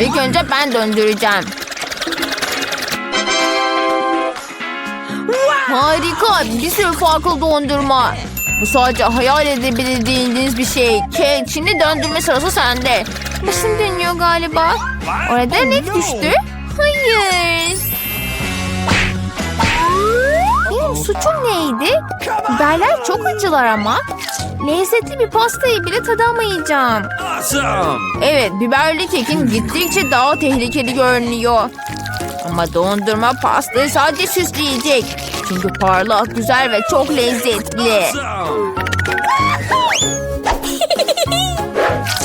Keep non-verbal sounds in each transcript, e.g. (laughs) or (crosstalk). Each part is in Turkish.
İlk önce ben döndüreceğim. Harika. Bir sürü farklı dondurma. Bu sadece hayal edebildiğiniz bir şey. Kate şimdi döndürme sırası sende. Başım dönüyor galiba. Orada ne düştü? Hayır. Suçum neydi? Biberler çok acılar ama. Lezzetli bir pastayı bile tadamayacağım. Awesome! Evet, biberli kekin gittikçe daha tehlikeli görünüyor. Ama dondurma pastayı sadece süsleyecek. Çünkü parlak, güzel ve çok lezzetli. Awesome! (laughs)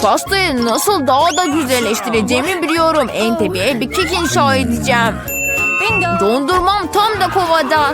Pastayı nasıl daha da güzelleştireceğimi biliyorum. En tepeye bir kek inşa edeceğim. Dondurmam tam da kovada.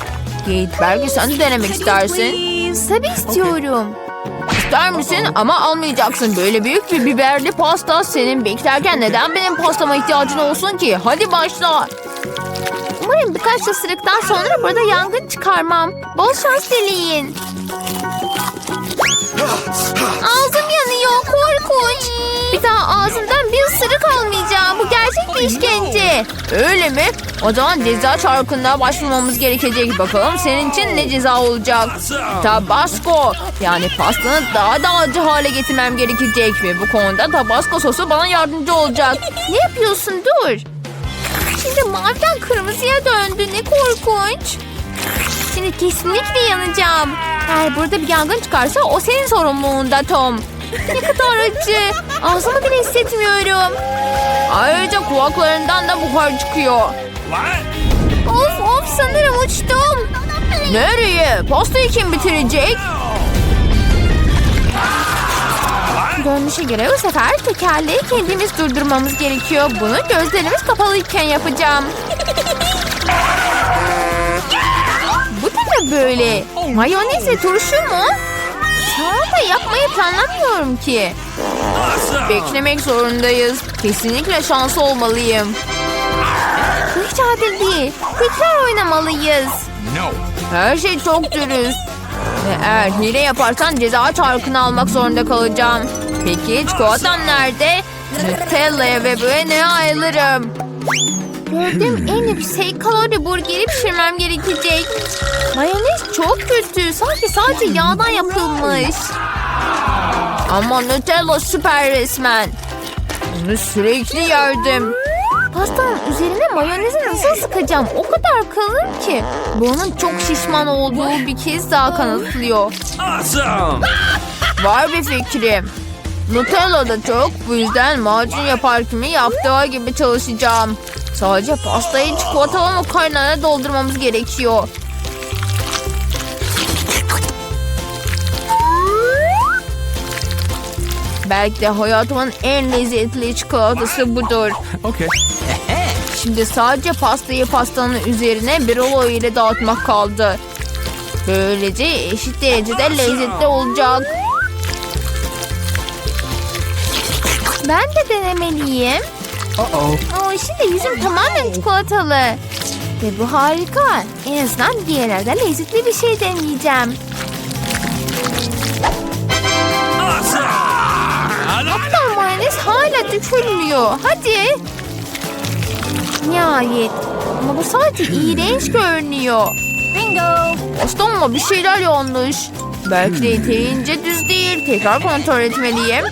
Kate belki sen de denemek istersin. Tabii istiyorum. İster misin ama almayacaksın. Böyle büyük bir biberli pasta senin beklerken neden benim pastama ihtiyacın olsun ki? Hadi başla. Umarım birkaç ısırıktan sonra burada yangın çıkarmam. Bol şans dileyin. Ağzım yanıyor korkunç. İşkence. Öyle mi? O zaman ceza çarkına başvurmamız gerekecek. Bakalım senin için ne ceza olacak? Tabasco. Yani pastanı daha da acı hale getirmem gerekecek. Ve bu konuda tabasco sosu bana yardımcı olacak. Ne yapıyorsun? Dur. Şimdi maviden kırmızıya döndü. Ne korkunç. Şimdi kesinlikle yanacağım. Eğer burada bir yangın çıkarsa o senin sorumluluğunda Tom. Ne kadar acı. Ağzımı bile hissetmiyorum. Ayrıca kulaklarından da buhar çıkıyor. Of of sanırım uçtum. Nereye? Pastayı kim bitirecek? Görünüşe göre bu sefer tekerleği kendimiz durdurmamız gerekiyor. Bunu gözlerimiz kapalıyken yapacağım. Bu da böyle? Mayonez ve turşu mu? Salata yapmayı planlamıyorum ki. Beklemek zorundayız. Kesinlikle şanslı olmalıyım. Bu hiç adil değil. Tekrar oynamalıyız. No. Her şey çok dürüst. Ve eğer hile yaparsan ceza çarkını almak zorunda kalacağım. Peki çikolatam nerede? Nutella'ya ve böyle ayrılırım. Gördüğüm en yüksek kalori burgeri pişirmem gerekecek. Mayonez çok kötü. Sanki sadece yağdan yapılmış. Ama Nutella süper resmen. Bunu sürekli yerdim. Pastanın üzerine mayonezi nasıl sıkacağım? O kadar kalın ki. Bunun çok şişman olduğu bir kez daha kanıtlıyor. Awesome! Var bir fikrim. Nutella da çok. Bu yüzden macun yapar kimi yaptığı gibi çalışacağım. Sadece pastayı çikolatalı makarnaya doldurmamız gerekiyor. Belki de hayatımın en lezzetli çikolatası budur. Okay. (laughs) Şimdi sadece pastayı pastanın üzerine bir rulo ile dağıtmak kaldı. Böylece eşit derecede lezzetli olacak. Ben de denemeliyim. Uh-oh. Aa, şimdi yüzüm tamamen çikolatalı. Ve bu harika. En azından diğerlerde lezzetli bir şey deneyeceğim. Hatta mayonez hala dökülmüyor. Hadi. Nihayet. Ama bu sadece iğrenç görünüyor. Bingo. Pastamla bir şeyler yanlış. Belki de yeterince düz değil. Tekrar kontrol etmeliyim.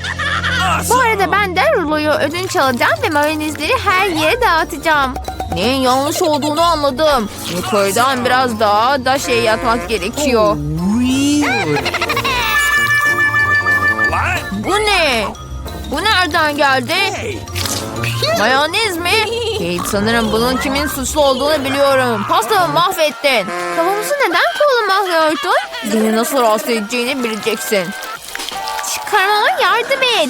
Bu arada ben de ruloyu ödünç alacağım ve mayonezleri her yere dağıtacağım. Neyin yanlış olduğunu anladım. Yukarıdan biraz daha da şey yapmak gerekiyor. (laughs) What? Bu ne? Bu nereden geldi? Mayonez mi? Kate sanırım bunun kimin suçlu olduğunu biliyorum. Pastamı mahvettin. Kafamızı neden kullanmıyordun? Beni nasıl rahatsız edeceğini bileceksin. Çıkarmama yardım et.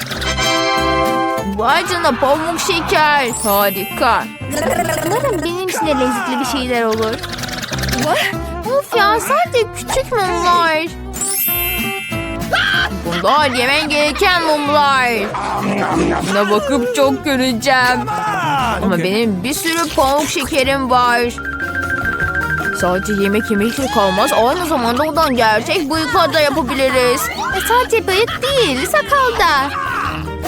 Vay canına pamuk şeker. Harika. Umarım benim için de lezzetli bir şeyler olur. Of ya sadece küçük mumlar. Bunlar yemen gereken mumlar. Buna bakıp çok göreceğim. Ama benim bir sürü pamuk şekerim var. Sadece yemek yemekle kalmaz. Aynı zamanda ondan gerçek bıyıklar da yapabiliriz. E sadece bıyık değil, sakal da.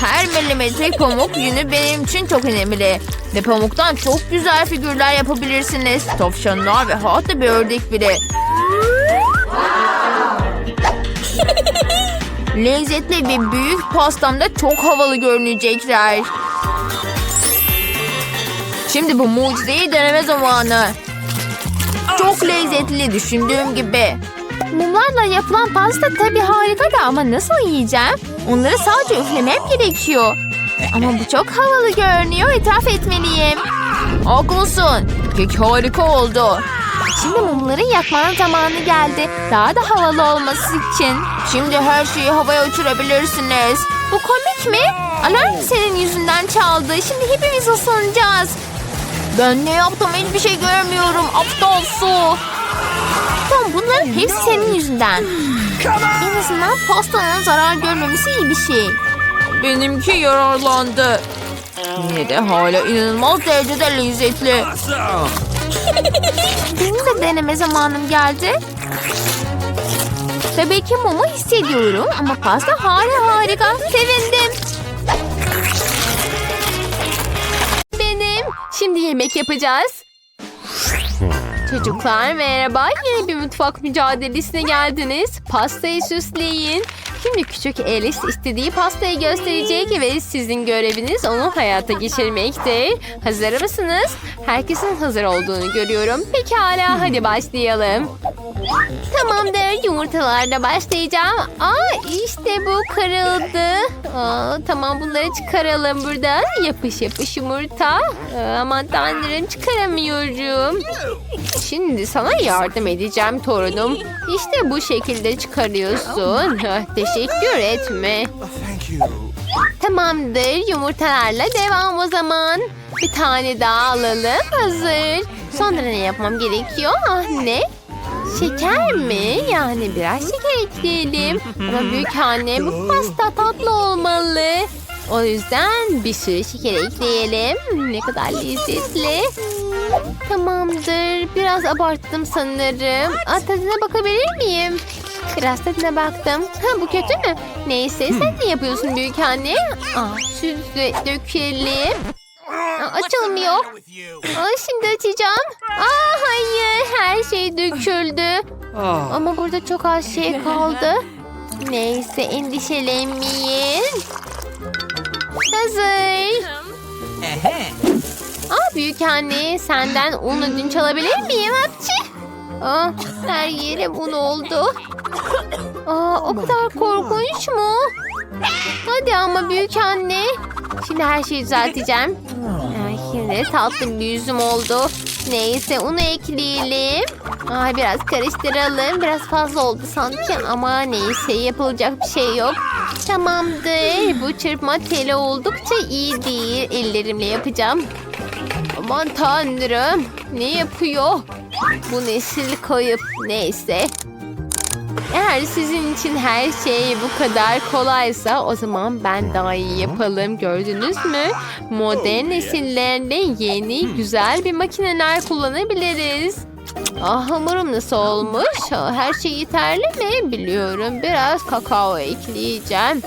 Her milimetre pamuk yünü benim için çok önemli. Ve pamuktan çok güzel figürler yapabilirsiniz. Tavşanlar ve hatta bir ördek bile. (laughs) Lezzetli bir büyük pastamda çok havalı görünecekler. Şimdi bu mucizeyi deneme zamanı. Çok lezzetli düşündüğüm gibi. Mumlarla yapılan pasta tabii harika da ama nasıl yiyeceğim? Onları sadece üflemem gerekiyor. Ama bu çok havalı görünüyor. İtiraf etmeliyim. Haklısın. Kek harika oldu. Şimdi mumları yakmanın zamanı geldi. Daha da havalı olması için. Şimdi her şeyi havaya uçurabilirsiniz. Bu komik mi? Alarm senin yüzünden çaldı. Şimdi hepimiz ısınacağız. Ben ne yaptım hiçbir şey görmüyorum. Aptal su. Tamam bunların hepsi senin yüzünden. En azından pastanın zarar görmemesi iyi bir şey. Benimki yararlandı. Yine de hala inanılmaz derecede lezzetli. (laughs) Benim de deneme zamanım geldi. Tabii ki mumu hissediyorum ama pasta hala harika. Sevindim. Benim. Şimdi yemek yapacağız. Çocuklar merhaba. Yeni bir mutfak mücadelesine geldiniz. Pastayı süsleyin. Şimdi küçük Alice istediği pastayı gösterecek ve sizin göreviniz onu hayata geçirmektir. Hazır mısınız? Herkesin hazır olduğunu görüyorum. Pekala hadi başlayalım. Tamamdır yumurtalarla başlayacağım. Aa işte bu kırıldı. Aa, tamam bunları çıkaralım buradan. Yapış yapış yumurta. Aa, aman tanrım çıkaramıyorum. Şimdi sana yardım edeceğim torunum. İşte bu şekilde çıkarıyorsun. Ah, Teşekkür etme. Tamamdır yumurtalarla devam o zaman. Bir tane daha alalım. Hazır. Sonra ne yapmam gerekiyor? Ah ne? Şeker mi? Yani biraz şeker ekleyelim. Ama büyük anne bu pasta tatlı olmalı. O yüzden bir sürü şeker ekleyelim. Ne kadar lezzetli. Tamamdır. Biraz abarttım sanırım. Aa, tadına bakabilir miyim? Biraz tadına baktım. Ha bu kötü mü? Neyse sen ne yapıyorsun büyük anne? Aa, sütle dökelim. Aa, açılmıyor. Aa, şimdi açacağım. Aa, hayır her şey döküldü. Oh. Ama burada çok az şey kaldı. Neyse endişelenmeyin. Hazır. Aa büyük anne senden un ödünç alabilir miyim hapçı? Aa, her yerim un oldu. Aa, o kadar korkunç mu? Hadi ama büyük anne. Şimdi her şeyi düzelteceğim. Aa, şimdi tatlı bir yüzüm oldu. Neyse unu ekleyelim. Ay biraz karıştıralım. Biraz fazla oldu sanki ama neyse yapılacak bir şey yok. Tamamdır. Bu çırpma teli oldukça iyi değil. Ellerimle yapacağım. Aman tanrım. Ne yapıyor? Bu nesil kayıp. Neyse. Eğer sizin için her şey bu kadar kolaysa o zaman ben daha iyi yapalım. Gördünüz mü? Modern nesillerde yeni güzel bir makineler kullanabiliriz. Ah hamurum nasıl olmuş? Her şey yeterli mi? Biliyorum. Biraz kakao ekleyeceğim.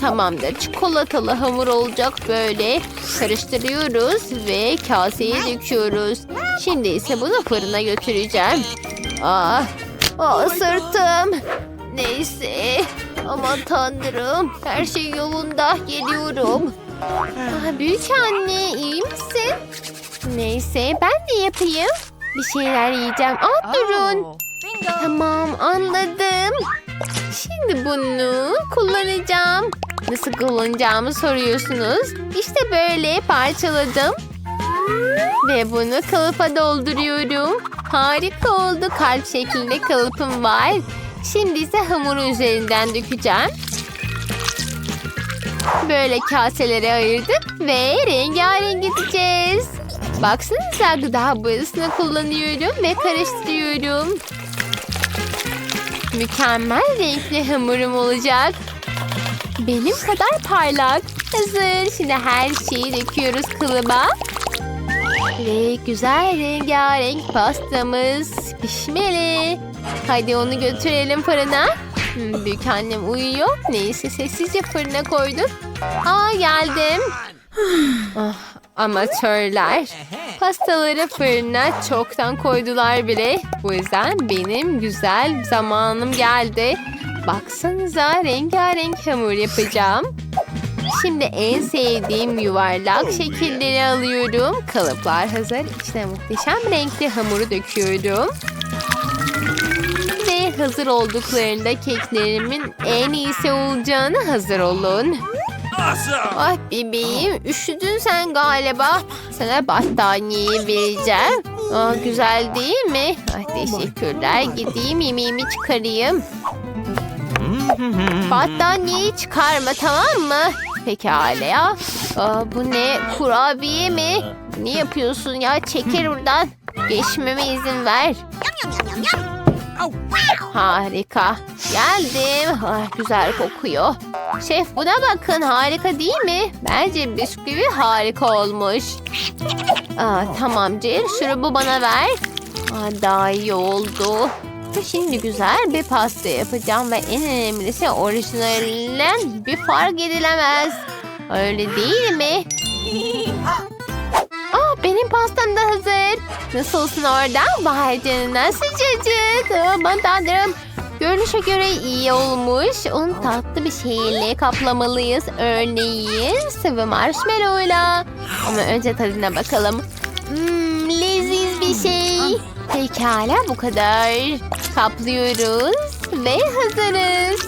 Tamamdır. Çikolatalı hamur olacak böyle. Karıştırıyoruz ve kaseye döküyoruz. Şimdi ise bunu fırına götüreceğim. Ah, ah sırtım. Neyse. Aman tanrım. Her şey yolunda. Geliyorum. Ah, büyük anne iyi misin? Neyse ben de yapayım. Bir şeyler yiyeceğim. Aa durun. Tamam anladım. Şimdi bunu kullanacağım. Nasıl kullanacağımı soruyorsunuz. İşte böyle parçaladım. Ve bunu kalıpa dolduruyorum. Harika oldu. Kalp şeklinde kalıpım var. Şimdi ise hamuru üzerinden dökeceğim. Böyle kaselere ayırdık ve rengarenk edeceğiz. Baksanıza gıda boyasını kullanıyorum ve karıştırıyorum. Mükemmel renkli hamurum olacak. Benim kadar parlak. Hazır. Şimdi her şeyi döküyoruz kılıma. Ve güzel rengarenk pastamız pişmeli. Hadi onu götürelim fırına. Hmm, büyük annem uyuyor. Neyse sessizce fırına koyduk. Aa geldim. Ah, amatörler. Pastaları fırına çoktan koydular bile. Bu yüzden benim güzel zamanım geldi. Baksanıza rengarenk hamur yapacağım. Şimdi en sevdiğim yuvarlak şekilleri alıyorum. Kalıplar hazır. İçine muhteşem renkli hamuru döküyorum. Ve hazır olduklarında keklerimin en iyisi olacağını hazır olun. Ah bebeğim üşüdün sen galiba. Sana battaniyeyi vereceğim. Aa, güzel değil mi? Ah, teşekkürler. Gideyim yemeğimi çıkarayım. Battaniyeyi çıkarma tamam mı? Pekala. Aa, bu ne? Kurabiye mi? Ne yapıyorsun ya? Çekil buradan. Geçmeme izin ver. Harika. Geldim. Ah, güzel kokuyor. Şef buna bakın harika değil mi? Bence bisküvi harika olmuş. Aa, tamam Cil şurubu bana ver. Aa, daha iyi oldu. Şimdi güzel bir pasta yapacağım ve en önemlisi orijinalinden bir fark edilemez. Öyle değil mi? (laughs) Aa, benim pastam da hazır. Nasılsın orada? Vay canına sıcacık. Aman tanrım. Görünüşe göre iyi olmuş. Onu tatlı bir şeyle kaplamalıyız. Örneğin sıvı marshmallow'la. Ama önce tadına bakalım. Hmm. Pekala bu kadar. Kaplıyoruz ve hazırız.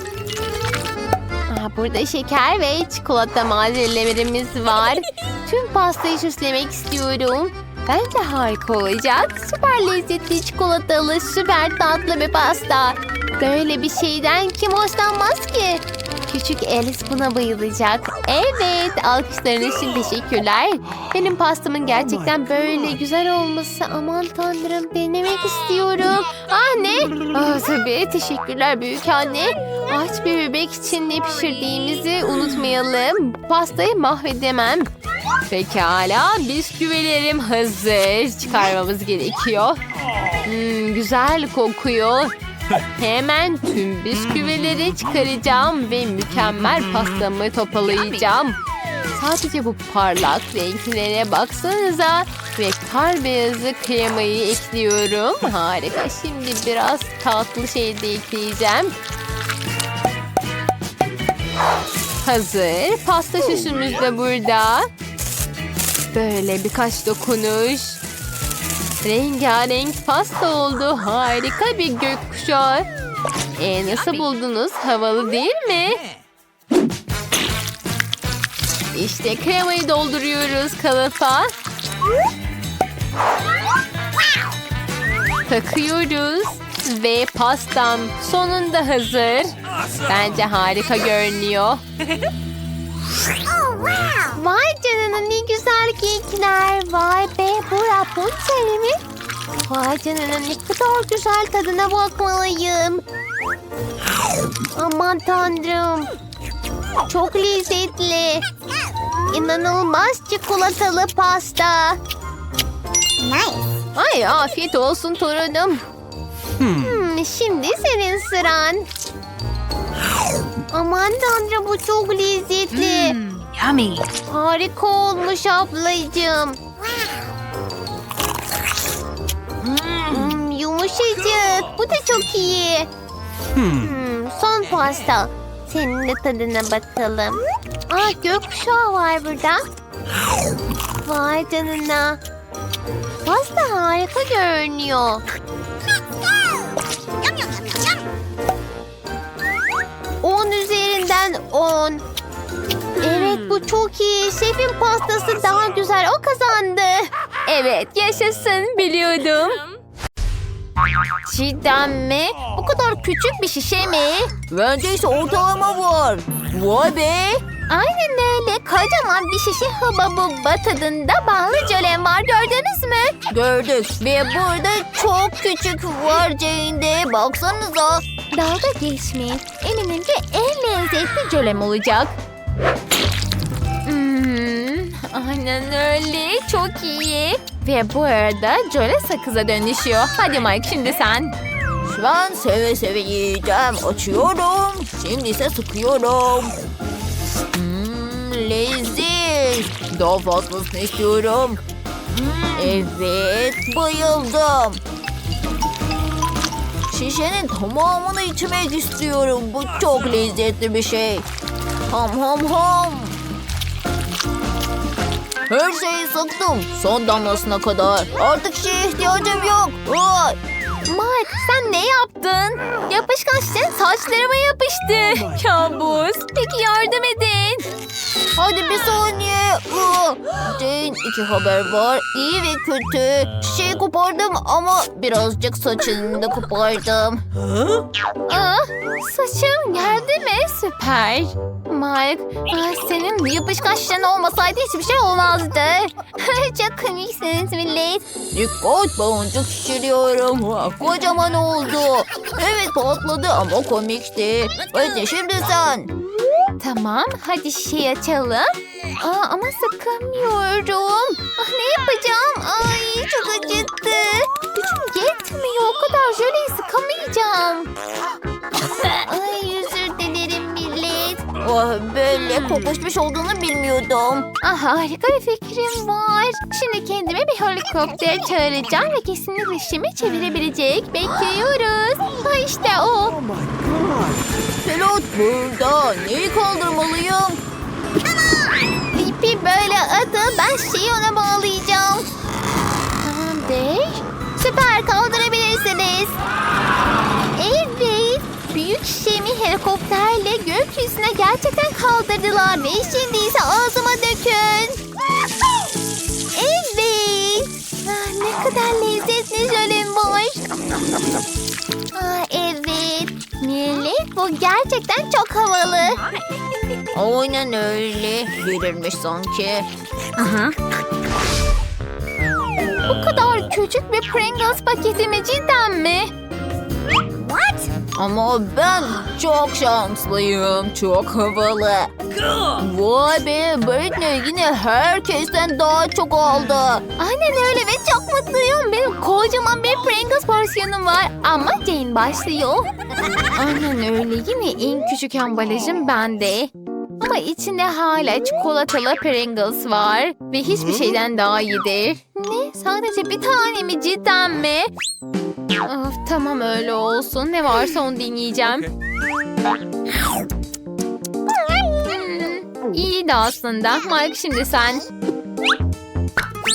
Aa, burada şeker ve çikolata malzemelerimiz var. (laughs) Tüm pastayı süslemek istiyorum. Bence harika olacak. Süper lezzetli çikolatalı, süper tatlı bir pasta. Böyle bir şeyden kim hoşlanmaz? Küçük Alice buna bayılacak. Evet, alkışların için teşekkürler. Benim pastamın gerçekten böyle güzel olması aman tanrım denemek istiyorum. Ah ne? Ah tabii teşekkürler büyük anne. Aç bir bebek için ne pişirdiğimizi unutmayalım. Pastayı mahvedemem. Pekala bisküvilerim hazır. Çıkarmamız gerekiyor. Hmm, güzel kokuyor. Hemen tüm bisküvileri çıkaracağım ve mükemmel pastamı toparlayacağım. Sadece bu parlak renklere baksanıza ve kar beyazı kremayı ekliyorum. Harika. Şimdi biraz tatlı şey de ekleyeceğim. Hazır. Pasta süsümüz de burada. Böyle birkaç dokunuş. Rengarenk pasta oldu. Harika bir gökkuşağı. E nasıl buldunuz? Havalı değil mi? İşte kremayı dolduruyoruz kalıpa. Takıyoruz. Ve pastam sonunda hazır. Bence harika görünüyor. (laughs) Vay canına ne güzel kekler. Vay be bu Rapunzel mi? Vay canına ne kadar güzel tadına bakmalıyım. Aman tanrım. Çok lezzetli. İnanılmaz çikolatalı pasta. Ay afiyet olsun torunum. Hmm, şimdi senin sıran. Aman tanrım bu çok lezzetli. Yummy. Harika olmuş ablacığım. Yumuşacık. Bu da çok iyi. Hmm, son pasta. Senin de tadına bakalım. Ah gökkuşağı var burada. Vay canına. Pasta harika görünüyor. 10 üzerinden 10. Evet bu çok iyi. Şefin pastası daha güzel. O kazandı. Evet yaşasın biliyordum. Cidden mi? Bu kadar küçük bir şişe mi? Bence ise ortalama var. Vay be. Aynen öyle. Kocaman bir şişe hıba bubba tadında ballı jölem var. Gördünüz mü? Gördük. Ve burada çok küçük var Jane'de. Baksanıza. Dalga geçmeyin. Eminim ki en lezzetli jölem olacak. Hmm, aynen öyle. Çok iyi. Ve bu arada jöle sakıza dönüşüyor. Hadi Mike şimdi sen. Şu an seve seve yiyeceğim. Açıyorum. Şimdi ise sıkıyorum. Hmm, leziz. Daha fazlasını istiyorum. Evet, bayıldım. Şişenin tamamını içmek istiyorum. Bu çok lezzetli bir şey. Ham ham ham. Her şeyi sıktım. Son damlasına kadar. Artık şeye ihtiyacım yok. Ay. Mike ne yaptın? Yapışkan şişen saçlarıma yapıştı. (laughs) Kabus. Peki yardım edin. Hadi bir saniye. Jane iki haber var. İyi ve kötü. Şeyi kopardım ama birazcık saçını da kopardım. Aa, saçım geldi mi? Süper. Mike, ah, senin yapışkan şişen olmasaydı hiçbir şey olmazdı. (laughs) Çok komiksiniz millet. Dikkat boncuk şişiriyorum. Ha, Kocaman oldu. Evet patladı ama komikti. Hadi şimdi sen. Tamam, hadi şişeyi açalım. Aa, ama sıkamıyorum. Ah, ne yapacağım? Ay, çok acıttı. Gücüm yetmiyor. O kadar jöleyi sıkamayacağım. Ay millet. Oh, böyle kokuşmuş olduğunu bilmiyordum. Ah, harika bir fikrim var. Şimdi kendime bir helikopter çağıracağım ve kesinlikle işimi çevirebilecek. Bekliyoruz. Ha işte o. Pilot burada. Neyi kaldırmalıyım? İpi böyle atın. Ben şeyi ona bağlayacağım. Tamamdır. Süper kaldırabilirsiniz. Evet. Şişemi helikopterle gökyüzüne gerçekten kaldırdılar. Ve şimdi ise ağzıma dökün. Evet. Ah, ne kadar lezzetli jölem var. Ah, evet. Millet bu gerçekten çok havalı. Aynen öyle. Verilmiş sanki. Bu kadar küçük bir Pringles paketi mi cidden mi? Ama ben çok şanslıyım. Çok havalı. Vay be Britney yine herkesten daha çok aldı. Aynen öyle ve çok mutluyum. Benim kocaman bir Pringles porsiyonum var. Ama Jane başlıyor. Aynen öyle. Yine en küçük ambalajım bende. Ama içinde hala çikolatalı Pringles var. Ve hiçbir şeyden daha iyidir. Ne? Sadece bir tane mi? Cidden mi? Of, tamam öyle olsun. Ne varsa onu deneyeceğim. Hmm, iyiydi aslında. Mike şimdi sen.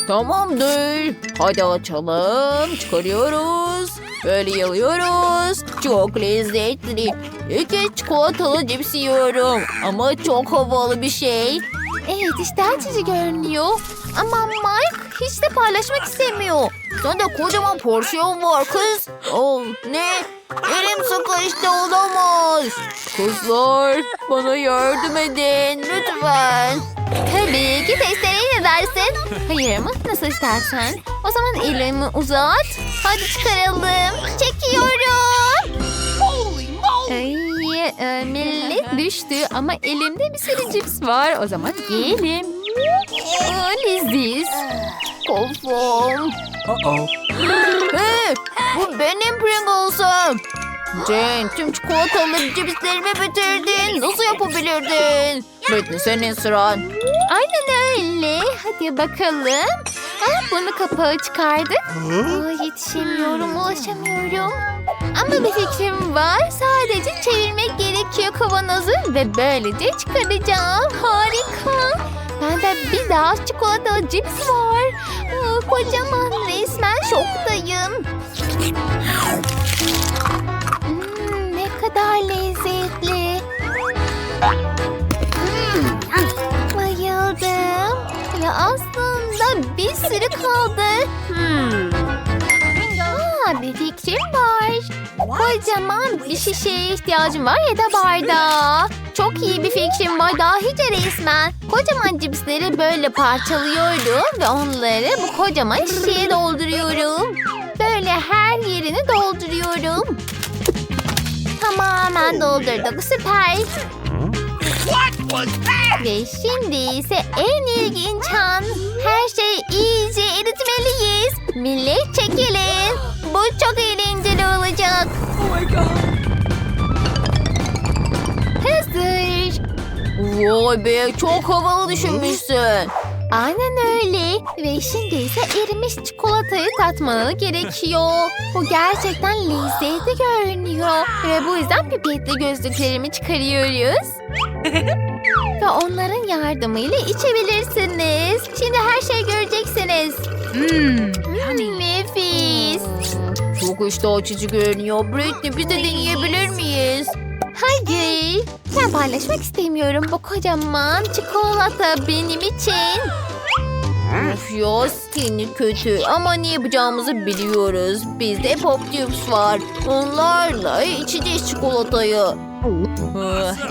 Tamamdır. Hadi açalım. Çıkarıyoruz. Böyle yalıyoruz. Çok lezzetli. İki çikolatalı cips yiyorum. Ama çok havalı bir şey. Evet işte açıcı görünüyor. Ama Mike hiç de paylaşmak istemiyor. Sende kocaman porsiyon var kız. Oh ne? Elim sıkıştı olamaz. Kızlar bana yardım edin lütfen. Tabii ki testereyi ne dersin? Hayır mı? Nasıl istersen. O zaman elimi uzat. Hadi çıkaralım. Çekiyorum. Ay, e, millet düştü ama elimde bir sürü cips var. O zaman yiyelim. Aa, leziz. Kafam. Uh-oh. Hey, bu benim Pringles'ım. Jane tüm çikolatalı cipslerimi bitirdin. Nasıl yapabilirdin? Britney senin sıran. Aynen öyle. Hadi bakalım. Ah, bunu kapağı çıkardık. Aa, yetişemiyorum, ulaşamıyorum. Ama bir fikrim var. Sadece çevirmek gerekiyor kavanozu ve böylece çıkaracağım. Harika. Bende bir daha çikolatalı cips var. Aa, kocaman resmen şoktayım. Hmm, ne kadar lezzetli. Hmm, Bayıldım. Ya aslında bir sürü kaldı. Hmm. Aa, bir fikrim var. Kocaman bir şişeye ihtiyacım var ya da bardağa. Çok iyi bir fikrim var. Dahice resmen. Kocaman cipsleri böyle parçalıyorum ve onları bu kocaman şişeye dolduruyorum. Böyle her yerini dolduruyorum. Tamamen doldurduk. Süper. Ve şimdi ise en ilginç an. Her şeyi iyice eritmeliyiz. Millet çekilin. Bu çok eğlenceli olacak. Hazır. Vay be çok havalı düşünmüşsün. Aynen öyle. Ve şimdi ise erimiş çikolatayı tatmanı gerekiyor. Bu gerçekten lezzetli görünüyor. Ve bu yüzden pipetli gözlüklerimi çıkarıyoruz. (laughs) Ve onların yardımıyla içebilirsiniz. Şimdi her şeyi göreceksiniz. Hmm, nefis. Çok iştah açıcı görünüyor. Britney biz de deneyebilir miyiz? Hayır. Ben paylaşmak istemiyorum bu kocaman çikolata benim için. Of ya seni kötü ama ne yapacağımızı biliyoruz. Bizde pop tubes var. Onlarla içeceğiz çikolatayı.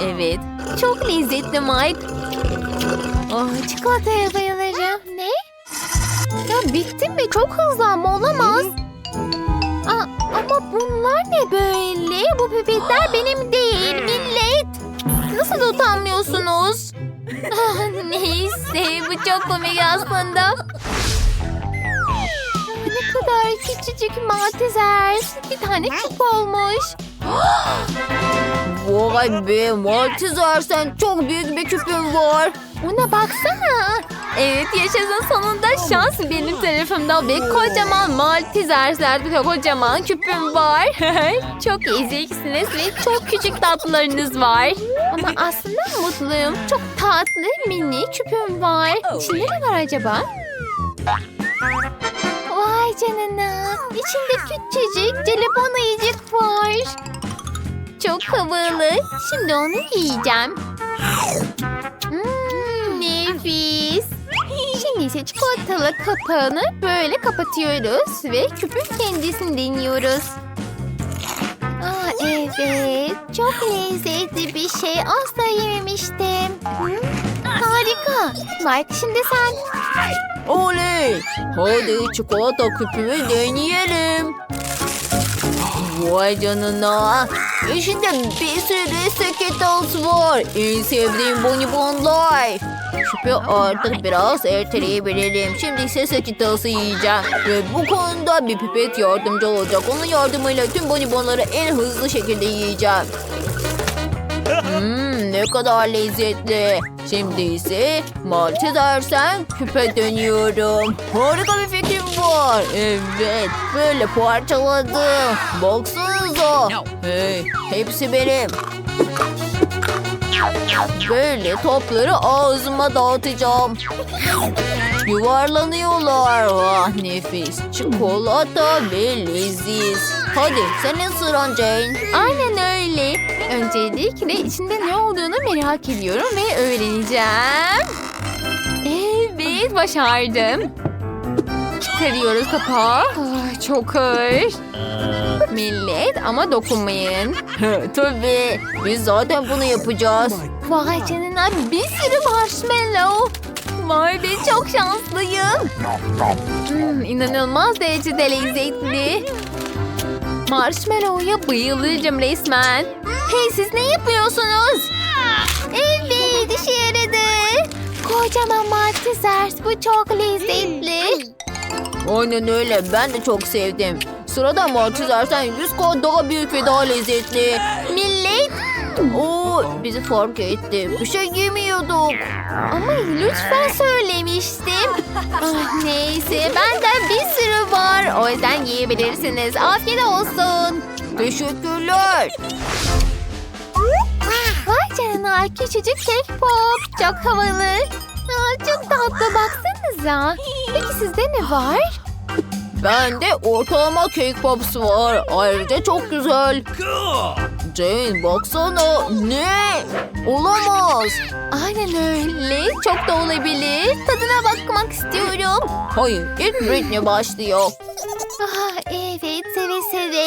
Evet. Çok lezzetli Mike. Oh, çikolataya bayılırım. Ne? Ya bitti mi? Çok hızlı ama olamaz. Aa, ama bunlar ne böyle? Bu pipetler benim değil millet. Nasıl utanmıyorsunuz? Ah, Neyse bu çok komik aslında. Ne kadar küçücük Malteser. Bir tane küp olmuş. Vay be Malteser sen çok büyük bir küpün var. Buna baksana. Evet yaşasın sonunda şans benim tarafımda ve kocaman Malteser'ler ve kocaman küpüm var. (laughs) çok eziksiniz ve çok küçük tatlılarınız var. Ama aslında mutluyum. Çok tatlı mini küpüm var. İçinde ne var acaba? Vay canına. İçinde küçücük jelibon ayıcık var. Çok havalı. Şimdi onu yiyeceğim. Hmm, nefis. Şimdi ise çikolatalı kapağını böyle kapatıyoruz ve küpün kendisini deniyoruz. Aa, evet, çok lezzetli bir şey. Asla yememiştim. Hmm, harika. Mike şimdi sen. Oley! Hadi çikolata küpümü deneyelim. Vay canına. İçinde bir sürü Skittles var. En sevdiğim bonibonlar. Küpü artık biraz erteleyebilirim. Şimdi ise Skittles'ı yiyeceğim. Ve bu konuda bir pipet yardımcı olacak. Onun yardımıyla tüm bonibonları en hızlı şekilde yiyeceğim. Ne kadar lezzetli. Şimdi ise Malta dersen küpe dönüyorum. Harika bir fikrim var. Evet, böyle parçaladım. Baksanıza. Hey, hepsi benim. Böyle topları ağzıma dağıtacağım. Yuvarlanıyorlar. Ah nefis. Çikolata ve leziz. Hadi senin sıran Jane. Aynen öyle. Öncelikle içinde ne olduğunu merak ediyorum ve öğreneceğim. Evet, başardım. çıkarıyoruz kapağı. Çok ağır. Millet ama dokunmayın. (laughs) Tabii. Biz zaten bunu yapacağız. Vay canına bir sürü marshmallow. Vay be çok şanslıyım. Hmm, inanılmaz derecede lezzetli. Marshmallow'ya bayılırım resmen. Hey siz ne yapıyorsunuz? Evet işe yaradı. Kocaman Malteser bu çok lezzetli. Aynen öyle. Ben de çok sevdim. Sıradan Malteser'sen 100 kat daha büyük ve daha lezzetli. Millet Oo, bizi fark etti. Bir şey yemiyorduk. ama lütfen söylemiştim. Ah, neyse benden bir sürü var. O yüzden yiyebilirsiniz. Afiyet olsun. Teşekkürler. Vay canına küçücük kek pop. Çok havalı. Aa, çok tatlı baksanıza. Peki sizde ne var? Bende ortalama cake pops var. Ayrıca çok güzel. Jane baksana. Ne? Olamaz. Aynen öyle. Çok da olabilir. Tadına bakmak istiyorum. Hayır ilk Britney başlıyor. Ah, evet seve seve.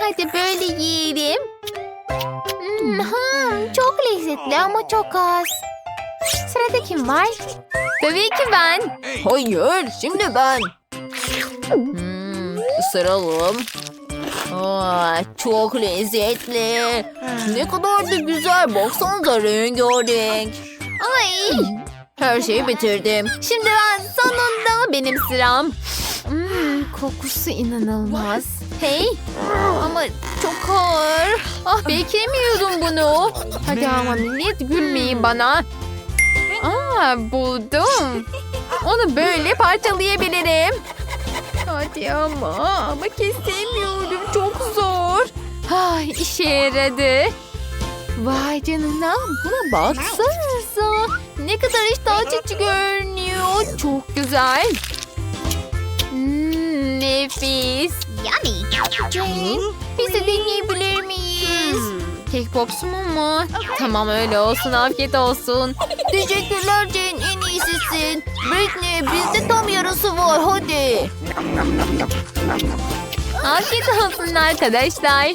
Hadi böyle yiyelim. Hmm, hmm, çok lezzetli ama çok az. Sırada kim var? Tabii ki ben. Hayır şimdi ben. Hmm, ısıralım. Aa, çok lezzetli. Ne kadar da güzel. Baksanıza rengarenk. Ay. Her şeyi bitirdim. Şimdi ben sonunda benim sıram. Hmm, kokusu inanılmaz. Hey. Ama çok ağır. Ah beklemiyordum bunu. Hadi ama millet gülmeyin bana. Aa buldum. Onu böyle parçalayabilirim. Hadi ama ama kesemiyorum. Çok zor. Ay işe yaradı. Vay canına buna baksanıza. Ne kadar iştah açıcı görünüyor. Çok güzel. Hmm, nefis. Yummy. Jane, biz de deneyebilir miyiz? Cake popsum mu? Tamam öyle olsun afiyet olsun. Teşekkürler Jane en iyisisin. Britney bizde tam yarısı var hadi. Afiyet olsun arkadaşlar.